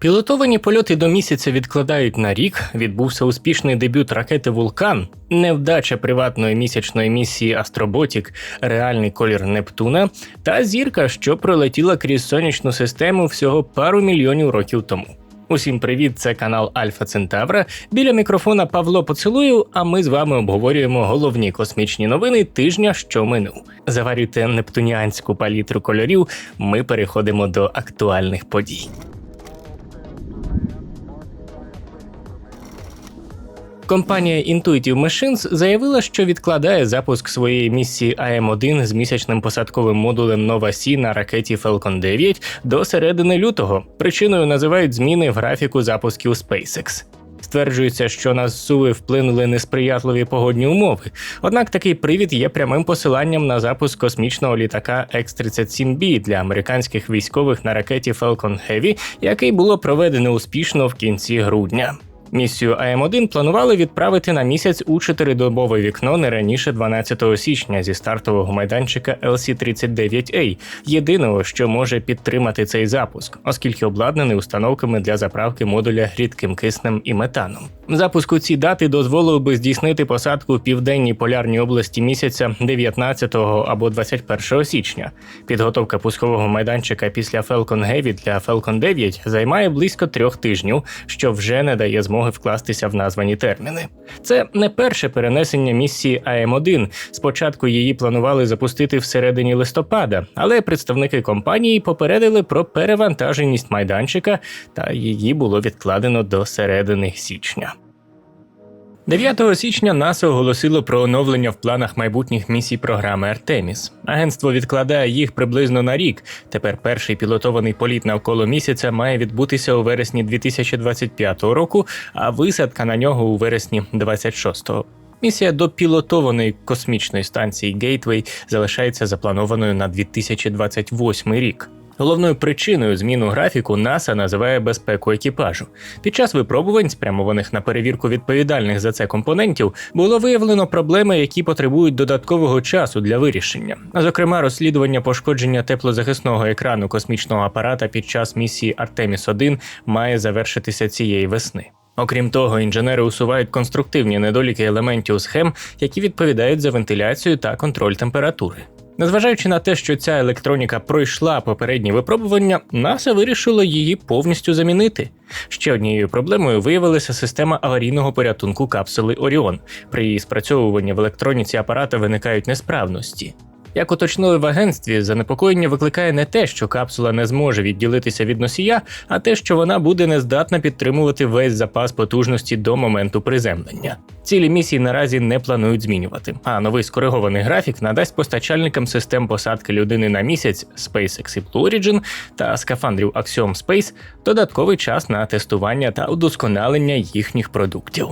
Пілотовані польоти до місяця відкладають на рік. Відбувся успішний дебют ракети Вулкан, невдача приватної місячної місії Астроботік, реальний колір Нептуна та зірка, що пролетіла крізь сонячну систему всього пару мільйонів років тому. Усім привіт, це канал Альфа Центавра. Біля мікрофона Павло Поцілую, а ми з вами обговорюємо головні космічні новини тижня, що минув. Заварюйте нептуніанську палітру кольорів. Ми переходимо до актуальних подій. Компанія Intuitive Machines заявила, що відкладає запуск своєї місії АМ-1 з місячним посадковим модулем Nova Sea на ракеті Falcon 9 до середини лютого. Причиною називають зміни в графіку запусків SpaceX. Стверджується, що на зсуви вплинули несприятливі погодні умови. Однак такий привід є прямим посиланням на запуск космічного літака X-37B для американських військових на ракеті Falcon Heavy, який було проведено успішно в кінці грудня. Місію АМ-1 планували відправити на місяць у чотиридобове вікно не раніше 12 січня зі стартового майданчика LC-39A, єдиного, що може підтримати цей запуск, оскільки обладнаний установками для заправки модуля рідким киснем і метаном. Запуск у ці дати дозволив би здійснити посадку в південній полярній області місяця 19 або 21 січня. Підготовка пускового майданчика після Falcon Heavy для Falcon 9 займає близько трьох тижнів, що вже не дає змоги змоги вкластися в названі терміни. Це не перше перенесення місії АМ1. Спочатку її планували запустити всередині листопада, але представники компанії попередили про перевантаженість майданчика, та її було відкладено до середини січня. 9 січня НАСА оголосило про оновлення в планах майбутніх місій програми Артеміс. Агентство відкладає їх приблизно на рік. Тепер перший пілотований політ навколо місяця має відбутися у вересні 2025 року, а висадка на нього у вересні 26-го. Місія до пілотованої космічної станції Гейтвей залишається запланованою на 2028 рік. Головною причиною зміну графіку НАСА називає безпеку екіпажу. Під час випробувань, спрямованих на перевірку відповідальних за це компонентів, було виявлено проблеми, які потребують додаткового часу для вирішення. Зокрема, розслідування пошкодження теплозахисного екрану космічного апарата під час місії Артеміс 1 має завершитися цієї весни. Окрім того, інженери усувають конструктивні недоліки елементів схем, які відповідають за вентиляцію та контроль температури. Незважаючи на те, що ця електроніка пройшла попередні випробування, НАСА вирішило її повністю замінити. Ще однією проблемою виявилася система аварійного порятунку капсули Оріон. При її спрацьовуванні в електроніці апарата виникають несправності. Як уточнили в агентстві, занепокоєння викликає не те, що капсула не зможе відділитися від носія, а те, що вона буде нездатна підтримувати весь запас потужності до моменту приземлення. Цілі місії наразі не планують змінювати. А новий скоригований графік надасть постачальникам систем посадки людини на місяць SpaceX і Blue Origin та скафандрів Axiom Space додатковий час на тестування та удосконалення їхніх продуктів.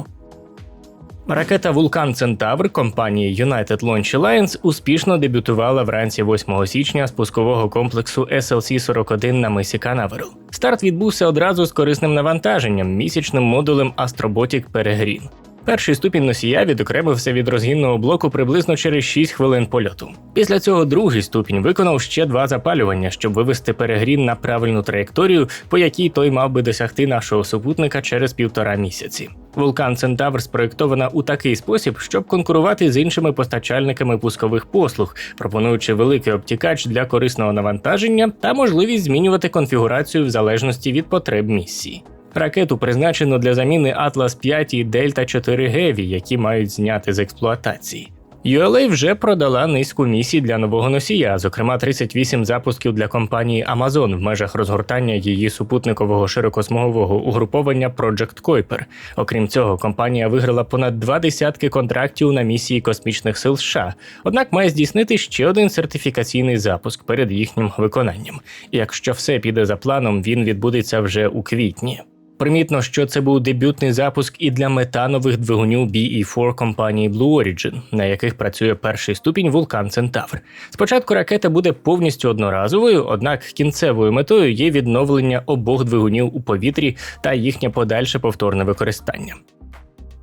Ракета Вулкан Центавр компанії United Launch Alliance успішно дебютувала вранці 8 січня з пускового комплексу SLC-41 на мисі Канаверал. Старт відбувся одразу з корисним навантаженням місячним модулем Astrobotic Peregrine. Перший ступінь носія відокремився від розгінного блоку приблизно через 6 хвилин польоту. Після цього другий ступінь виконав ще два запалювання, щоб вивести перегрін на правильну траєкторію, по якій той мав би досягти нашого супутника через півтора місяці. Вулкан Центавр спроєктована у такий спосіб, щоб конкурувати з іншими постачальниками пускових послуг, пропонуючи великий обтікач для корисного навантаження та можливість змінювати конфігурацію в залежності від потреб місії. Ракету призначено для заміни Atlas 5 і Delta 4 Heavy, які мають зняти з експлуатації. ULA вже продала низку місій для нового носія, зокрема 38 запусків для компанії Amazon в межах розгортання її супутникового широкосмугового угруповання Project Kuiper. Окрім цього, компанія виграла понад два десятки контрактів на місії космічних сил США, однак має здійснити ще один сертифікаційний запуск перед їхнім виконанням. Якщо все піде за планом, він відбудеться вже у квітні. Примітно, що це був дебютний запуск і для метанових двигунів BE4 компанії Blue Origin, на яких працює перший ступінь вулкан Центавр. Спочатку ракета буде повністю одноразовою, однак кінцевою метою є відновлення обох двигунів у повітрі та їхнє подальше повторне використання.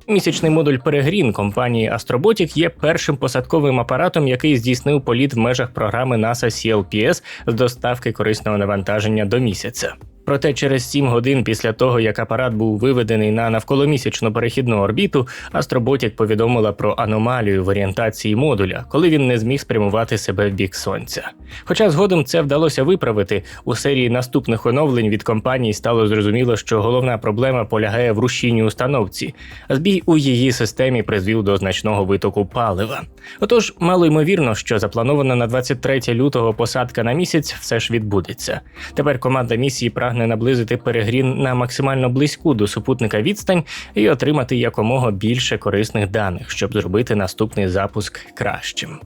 Місячний модуль Перегрін компанії Astrobotic є першим посадковим апаратом, який здійснив політ в межах програми NASA CLPS з доставки корисного навантаження до місяця. Проте через 7 годин після того, як апарат був виведений на навколомісячну перехідну орбіту, Астроботік повідомила про аномалію в орієнтації модуля, коли він не зміг спрямувати себе в бік сонця. Хоча згодом це вдалося виправити, у серії наступних оновлень від компанії стало зрозуміло, що головна проблема полягає в рушійній установці. Збій у її системі призвів до значного витоку палива. Отож, мало ймовірно, що запланована на 23 лютого посадка на місяць все ж відбудеться. Тепер команда місії прагне наблизити перегрін на максимально близьку до супутника відстань і отримати якомога більше корисних даних, щоб зробити наступний запуск кращим.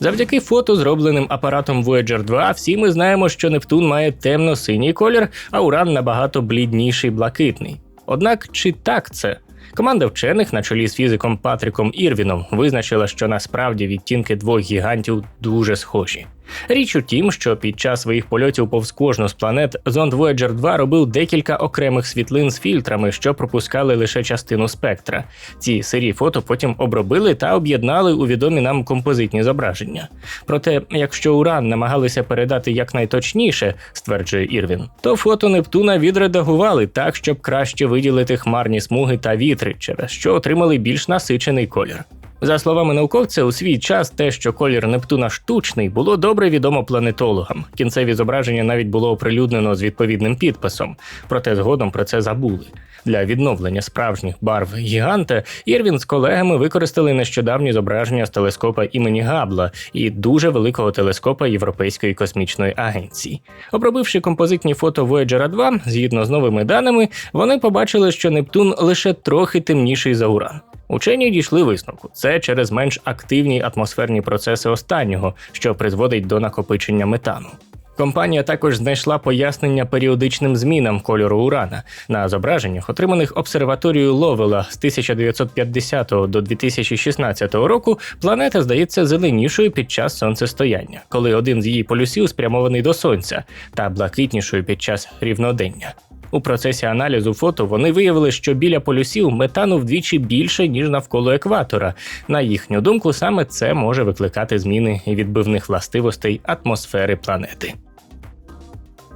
Завдяки фото, зробленим апаратом Voyager 2, всі ми знаємо, що Нептун має темно-синій колір, а Уран набагато блідніший блакитний. Однак чи так це? Команда вчених на чолі з фізиком Патріком Ірвіном визначила, що насправді відтінки двох гігантів дуже схожі. Річ у тім, що під час своїх польотів повз кожну з планет зонд Voyager 2 робив декілька окремих світлин з фільтрами, що пропускали лише частину спектра. Ці сирі фото потім обробили та об'єднали у відомі нам композитні зображення. Проте, якщо Уран намагалися передати якнайточніше, стверджує Ірвін, то фото Нептуна відредагували так, щоб краще виділити хмарні смуги та вітри, через що отримали більш насичений колір. За словами науковця, у свій час те, що колір Нептуна штучний, було добре відомо планетологам. Кінцеві зображення навіть було оприлюднено з відповідним підписом, проте згодом про це забули. Для відновлення справжніх барв гіганта Ірвін з колегами використали нещодавні зображення з телескопа імені Габла і дуже великого телескопа Європейської космічної агенції. Обробивши композитні фото Voyager 2, згідно з новими даними, вони побачили, що Нептун лише трохи темніший за Уран. Учені дійшли висновку. Це через менш активні атмосферні процеси останнього, що призводить до накопичення метану. Компанія також знайшла пояснення періодичним змінам кольору урана на зображеннях, отриманих обсерваторією Ловела з 1950 до 2016 року. Планета здається зеленішою під час сонцестояння, коли один з її полюсів спрямований до сонця, та блакитнішою під час рівнодення. У процесі аналізу фото вони виявили, що біля полюсів метану вдвічі більше, ніж навколо екватора. На їхню думку, саме це може викликати зміни відбивних властивостей атмосфери планети.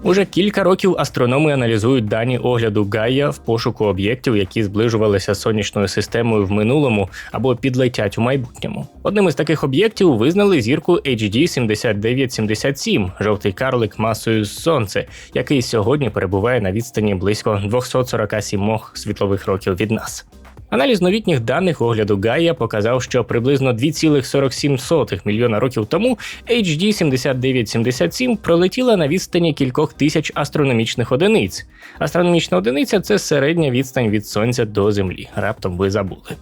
Уже кілька років астрономи аналізують дані огляду Гая в пошуку об'єктів, які зближувалися з сонячною системою в минулому або підлетять у майбутньому. Одним із таких об'єктів визнали зірку HD 7977, жовтий карлик масою сонце, який сьогодні перебуває на відстані близько 247 світлових років від нас. Аналіз новітніх даних огляду Гая показав, що приблизно 2,47 мільйона років тому HD 7977 пролетіла на відстані кількох тисяч астрономічних одиниць. Астрономічна одиниця це середня відстань від сонця до Землі. Раптом ви забули.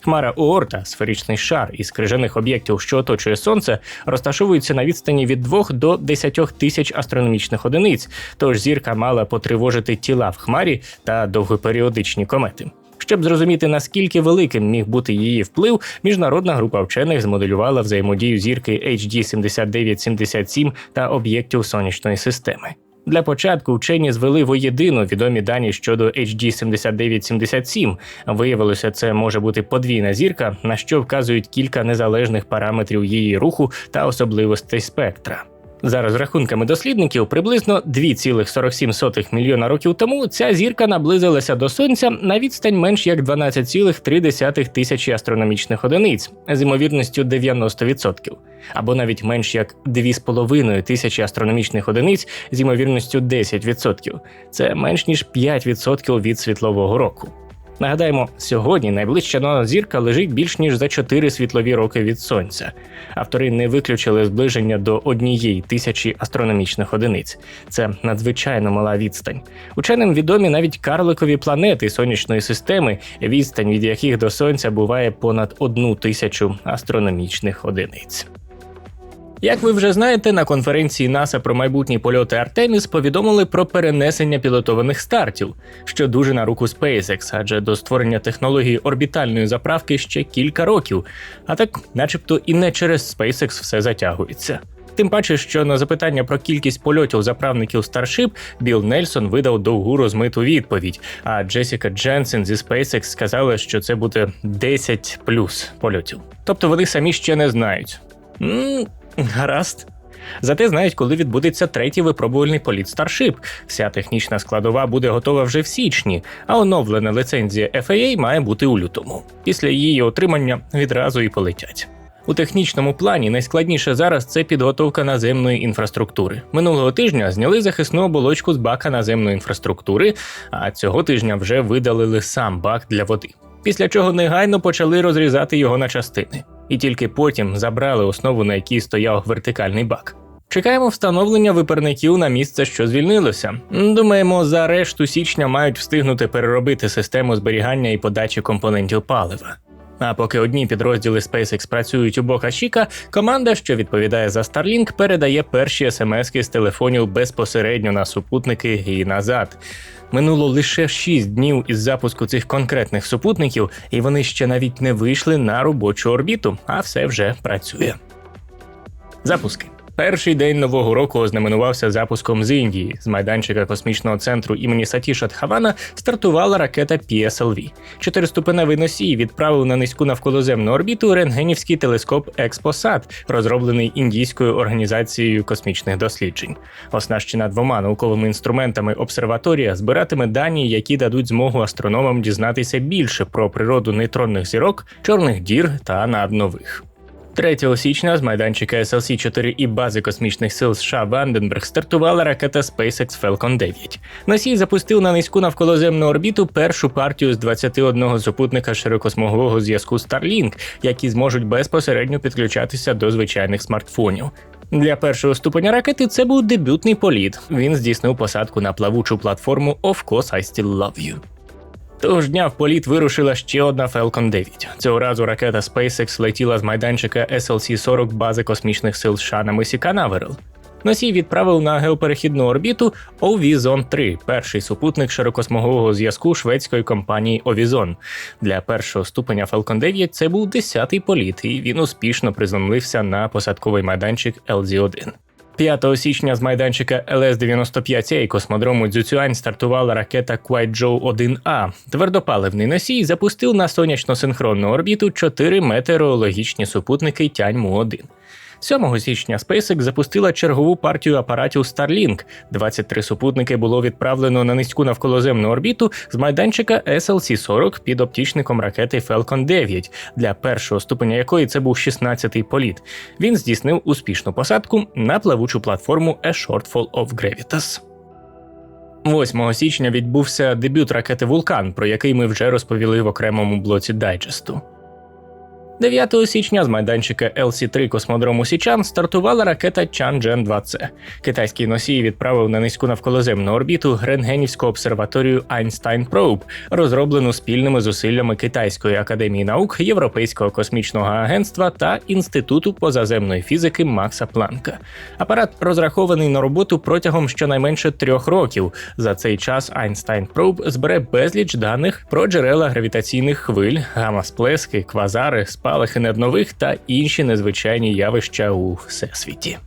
Хмара Оорта, сферичний шар із крижаних об'єктів, що оточує сонце, розташовується на відстані від 2 до 10 тисяч астрономічних одиниць. Тож зірка мала потривожити тіла в хмарі та довгоперіодичні комети. Щоб зрозуміти наскільки великим міг бути її вплив, міжнародна група вчених змоделювала взаємодію зірки HD 7977 та об'єктів сонячної системи. Для початку вчені звели воєдину відомі дані щодо HD 7977. Виявилося, це може бути подвійна зірка, на що вказують кілька незалежних параметрів її руху та особливостей спектра. За розрахунками дослідників, приблизно 2,47 мільйона років тому ця зірка наблизилася до сонця на відстань менш як 12,3 тисячі астрономічних одиниць з ймовірністю 90%, або навіть менш як 2,5 тисячі астрономічних одиниць з ймовірністю 10%. Це менш ніж 5% від світлового року. Нагадаємо, сьогодні найближча нова зірка лежить більш ніж за 4 світлові роки від сонця. Автори не виключили зближення до однієї тисячі астрономічних одиниць. Це надзвичайно мала відстань. Ученим відомі навіть карликові планети сонячної системи, відстань від яких до сонця буває понад одну тисячу астрономічних одиниць. Як ви вже знаєте, на конференції НАСА про майбутні польоти Артеміс повідомили про перенесення пілотованих стартів, що дуже на руку SpaceX, адже до створення технології орбітальної заправки ще кілька років, а так, начебто, і не через SpaceX все затягується. Тим паче, що на запитання про кількість польотів заправників Starship Білл Нельсон видав довгу розмиту відповідь. А Джесіка Дженсен зі SpaceX сказала, що це буде 10 плюс польотів. Тобто вони самі ще не знають. Гаразд. Зате знають, коли відбудеться третій випробувальний політ Starship. Вся технічна складова буде готова вже в січні, а оновлена ліцензія FAA має бути у лютому. Після її отримання відразу і полетять. У технічному плані найскладніше зараз це підготовка наземної інфраструктури. Минулого тижня зняли захисну оболочку з бака наземної інфраструктури, а цього тижня вже видалили сам бак для води. Після чого негайно почали розрізати його на частини, і тільки потім забрали основу, на якій стояв вертикальний бак. Чекаємо встановлення виперників на місце, що звільнилося. Думаємо, за решту січня мають встигнути переробити систему зберігання і подачі компонентів палива. А поки одні підрозділи SpaceX працюють у Бока Чіка, команда, що відповідає за Starlink, передає перші смски з телефонів безпосередньо на супутники і назад. Минуло лише 6 днів із запуску цих конкретних супутників, і вони ще навіть не вийшли на робочу орбіту, а все вже працює. Запуски. Перший день нового року ознаменувався запуском з Індії. З майданчика космічного центру імені Сатіша Тхавана стартувала ракета PSLV. Чотириступеневий носій відправив на низьку навколоземну орбіту рентгенівський телескоп Експосат, розроблений індійською організацією космічних досліджень. Оснащена двома науковими інструментами обсерваторія збиратиме дані, які дадуть змогу астрономам дізнатися більше про природу нейтронних зірок, чорних дір та наднових. 3 січня з майданчика slc 4 і бази космічних сил США Ванденберг стартувала ракета SpaceX Falcon 9. Носій запустив на низьку навколоземну орбіту першу партію з 21 супутника широкосмугового зв'язку Starlink, які зможуть безпосередньо підключатися до звичайних смартфонів. Для першого ступеня ракети це був дебютний політ. Він здійснив посадку на плавучу платформу Of course I still love you. Того ж дня в політ вирушила ще одна Falcon 9. Цього разу ракета SpaceX летіла з майданчика SLC-40 бази космічних сил США на мисі Канаверал. Носій відправив на геоперехідну орбіту Ovizon 3 перший супутник широкосмугового зв'язку шведської компанії Ovizon. Для першого ступеня Falcon 9 це був 10-й політ, і він успішно приземлився на посадковий майданчик LZ-1. 5 січня з майданчика ЛС-95 космодрому Дзюцюань стартувала ракета Kuaizhou 1А. Твердопаливний носій запустив на сонячно-синхронну орбіту чотири метеорологічні супутники Тяньму-1. 7 січня SpaceX запустила чергову партію апаратів Starlink. 23 супутники було відправлено на низьку навколоземну орбіту з майданчика SLC-40 під оптічником ракети Falcon 9, для першого ступеня якої це був 16-й політ. Він здійснив успішну посадку на плавучу платформу A Shortfall of Gravitas. 8 січня відбувся дебют ракети Вулкан, про який ми вже розповіли в окремому блоці дайджесту. 9 січня з майданчика LC-3 космодрому Січан стартувала ракета Чанджен 2 c Китайський носій відправив на низьку навколоземну орбіту Гренгенівську обсерваторію Einstein Probe, розроблену спільними зусиллями Китайської академії наук, Європейського космічного агентства та Інституту позаземної фізики Макса Планка. Апарат розрахований на роботу протягом щонайменше трьох років. За цей час Einstein Probe збере безліч даних про джерела гравітаційних хвиль, гамма-сплески, квазари, спа спалахи наднових та інші незвичайні явища у всесвіті.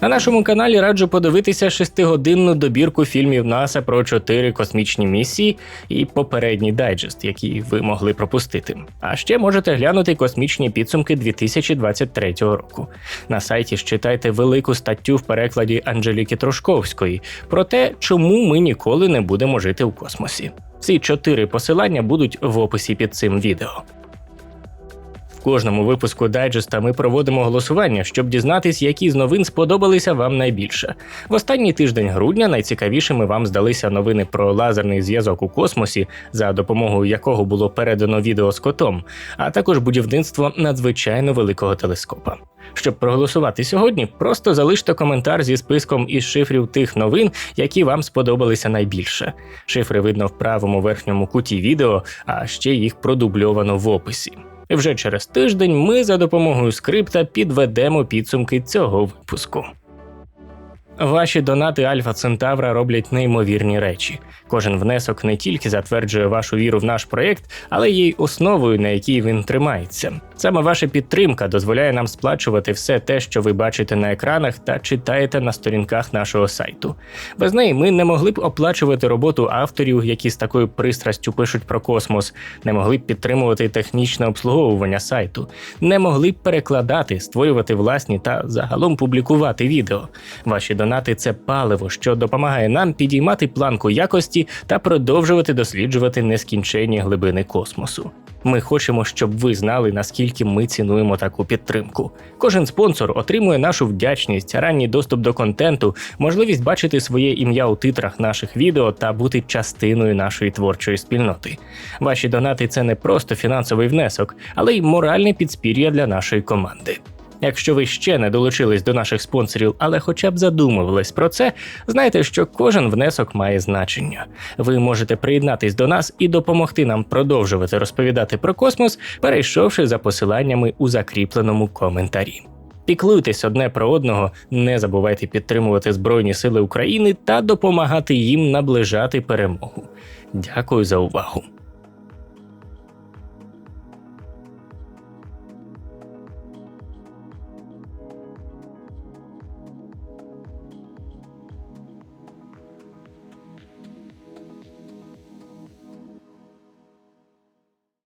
На нашому каналі раджу подивитися шестигодинну добірку фільмів НАСА про чотири космічні місії і попередній дайджест, який ви могли пропустити. А ще можете глянути космічні підсумки 2023 року. На сайті читайте велику статтю в перекладі Анжеліки Трошковської про те, чому ми ніколи не будемо жити в космосі. Ці чотири посилання будуть в описі під цим відео кожному випуску дайджеста ми проводимо голосування, щоб дізнатись, які з новин сподобалися вам найбільше. В останній тиждень грудня найцікавішими вам здалися новини про лазерний зв'язок у космосі, за допомогою якого було передано відео з котом, а також будівництво надзвичайно великого телескопа. Щоб проголосувати сьогодні, просто залиште коментар зі списком із шифрів тих новин, які вам сподобалися найбільше. Шифри видно в правому верхньому куті відео, а ще їх продубльовано в описі. Вже через тиждень ми за допомогою скрипта підведемо підсумки цього випуску. Ваші донати Альфа Центавра роблять неймовірні речі. Кожен внесок не тільки затверджує вашу віру в наш проєкт, але й основою, на якій він тримається. Саме ваша підтримка дозволяє нам сплачувати все те, що ви бачите на екранах та читаєте на сторінках нашого сайту. Без неї ми не могли б оплачувати роботу авторів, які з такою пристрастю пишуть про космос, не могли б підтримувати технічне обслуговування сайту, не могли б перекладати, створювати власні та загалом публікувати відео. Ваші донати це паливо, що допомагає нам підіймати планку якості та продовжувати досліджувати нескінченні глибини космосу. Ми хочемо, щоб ви знали, наскільки ми цінуємо таку підтримку. Кожен спонсор отримує нашу вдячність, ранній доступ до контенту, можливість бачити своє ім'я у титрах наших відео та бути частиною нашої творчої спільноти. Ваші донати це не просто фінансовий внесок, але й моральне підспір'я для нашої команди. Якщо ви ще не долучились до наших спонсорів, але хоча б задумувались про це, знайте, що кожен внесок має значення. Ви можете приєднатись до нас і допомогти нам продовжувати розповідати про космос, перейшовши за посиланнями у закріпленому коментарі. Піклуйтесь одне про одного, не забувайте підтримувати Збройні Сили України та допомагати їм наближати перемогу. Дякую за увагу.